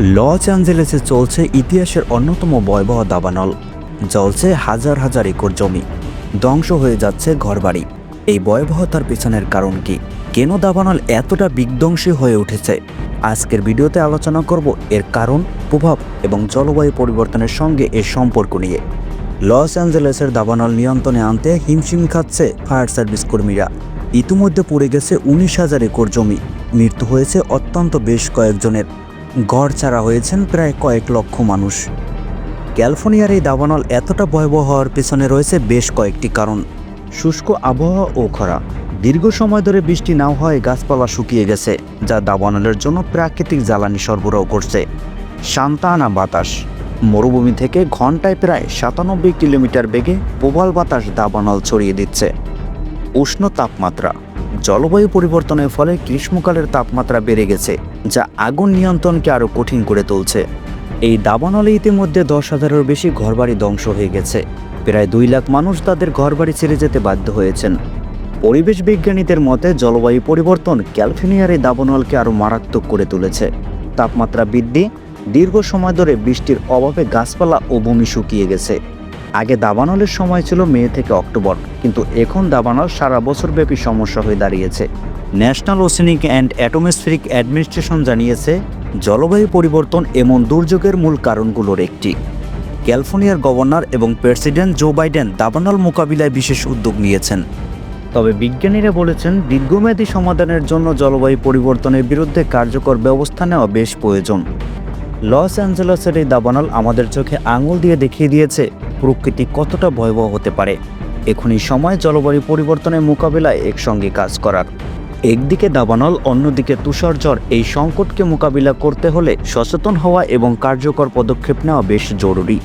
Loss অ্যাঞ্জেলেসে চলছে ইতিহাসের অন্যতম ভয়াবহ দাবানল। জ্বলছে হাজার হাজার একর জমি। ধ্বংস হয়ে যাচ্ছে ঘরবাড়ি। এই ভয়াবহতার পেছনের কারণ কি? কেন দাবানল এতটা বিধ্বংসী হয়ে উঠেছে? আজকের ভিডিওতে আলোচনা করব এর কারণ, প্রভাব এবং জলবায়ু পরিবর্তনের সঙ্গে এর সম্পর্ক নিয়ে। লস অ্যাঞ্জেলেসের দাবানল নিয়ন্ত্রণে আনতে হিমশিম খাচ্ছে ফায়ার সার্ভিস কর্মীরা। ইতিমধ্যে পড়ে গেছে উনিশ হাজার একর জমি। মৃত্যু হয়েছে অত্যন্ত বেশ কয়েকজনের। গড় ছাড়া হয়েছেন প্রায় কয়েক লক্ষ মানুষ। ক্যালিফোর্নিয়ার এই দাবানল এতটা ভয়াবহ হওয়ার পেছনে রয়েছে বেশ কয়েকটি কারণ। শুষ্ক আবহাওয়া ও খরা। দীর্ঘ সময় ধরে বৃষ্টি না হওয়ায় গাছপালা শুকিয়ে গেছে, যা দাবানলের জন্য প্রাকৃতিক জ্বালানি সরবরাহ করছে। শান্তানা বাতাস। মরুভূমি থেকে ঘন্টায় প্রায় সাতানব্বই কিলোমিটার বেগে প্রবল বাতাস দাবানল ছড়িয়ে দিচ্ছে। উষ্ণ তাপমাত্রা। জলবায়ু পরিবর্তনের ফলে গ্রীষ্মকালের তাপমাত্রা বেড়ে গেছে, যা আগুন নিয়ন্ত্রণকে আরও কঠিন করে তুলছে। এই দাবানলে ইতিমধ্যে দশ হাজারের বেশি ঘরবাড়ি ধ্বংস হয়ে গেছে। প্রায় দুই লাখ মানুষ তাদের ঘরবাড়ি ছেড়ে যেতে বাধ্য হয়েছেন। পরিবেশ বিজ্ঞানীদের মতে, জলবায়ু পরিবর্তন ক্যালিফোর্নিয়ার এই দাবানলকে আরও মারাত্মক করে তুলেছে। তাপমাত্রা বৃদ্ধি, দীর্ঘ সময় ধরে বৃষ্টির অভাবে গাছপালা ও ভূমি শুকিয়ে গেছে। আগে দাবানলের সময় ছিল মে থেকে অক্টোবর, কিন্তু এখন দাবানল সারা বছর ব্যাপী সমস্যা হয়ে দাঁড়িয়েছে। National Oceanic and Atmospheric Administration জানিয়েছে, জলবায়ু পরিবর্তন এমন দুর্যোগের মূল কারণগুলোর একটি। ক্যালিফোর্নিয়ার গভর্নর এবং প্রেসিডেন্ট জো বাইডেন দাবানল মোকাবিলায় বিশেষ উদ্যোগ নিয়েছেন। তবে বিজ্ঞানীরা বলেছেন, দীর্ঘমেয়াদী সমাধানের জন্য জলবায়ু পরিবর্তনের বিরুদ্ধে কার্যকর ব্যবস্থা নেওয়া বেশ প্রয়োজন। লস অ্যাঞ্জেলসের এই দাবানল আমাদের চোখে আঙুল দিয়ে দেখিয়ে দিয়েছে। প্রকৃতি কতটা ভয়াবহ হতে পারে? এখনই সময় জলবায়ু পরিবর্তনের মোকাবিলায় একসঙ্গে কাজ করার। একদিকে দাবানল, অন্যদিকে তুষারঝর এই সংকটকে মোকাবিলা করতে হলে সচেতন হওয়া এবং কার্যকর পদক্ষেপ নেওয়া বেশ জরুরি।